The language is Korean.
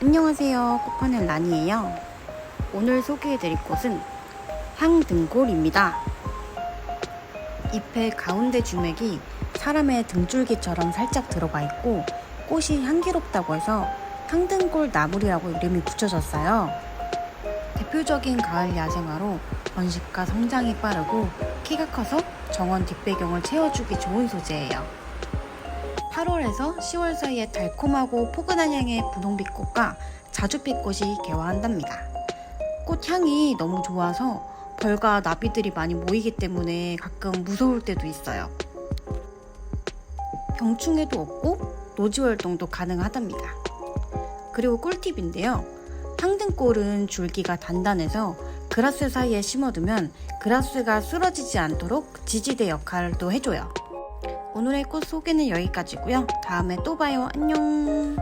안녕하세요. 꽃파는 란이에요. 오늘 소개해드릴 곳은 향등골입니다. 잎의 가운데 주맥이 사람의 등줄기처럼 살짝 들어가 있고 꽃이 향기롭다고 해서 향등골 나물이라고 이름이 붙여졌어요. 대표적인 가을 야생화로 번식과 성장이 빠르고 키가 커서 정원 뒷배경을 채워주기 좋은 소재예요. 8월에서 10월 사이에 달콤하고 포근한 향의 분홍빛꽃과 자주빛꽃이 개화한답니다. 꽃 향이 너무 좋아서 벌과 나비들이 많이 모이기 때문에 가끔 무서울 때도 있어요. 병충해도 없고 노지 활동도 가능하답니다. 그리고 꿀팁인데요. 향등골은 줄기가 단단해서 그라스 사이에 심어두면 그라스가 쓰러지지 않도록 지지대 역할도 해줘요. 오늘의 꽃 소개는 여기까지고요. 다음에 또 봐요. 안녕.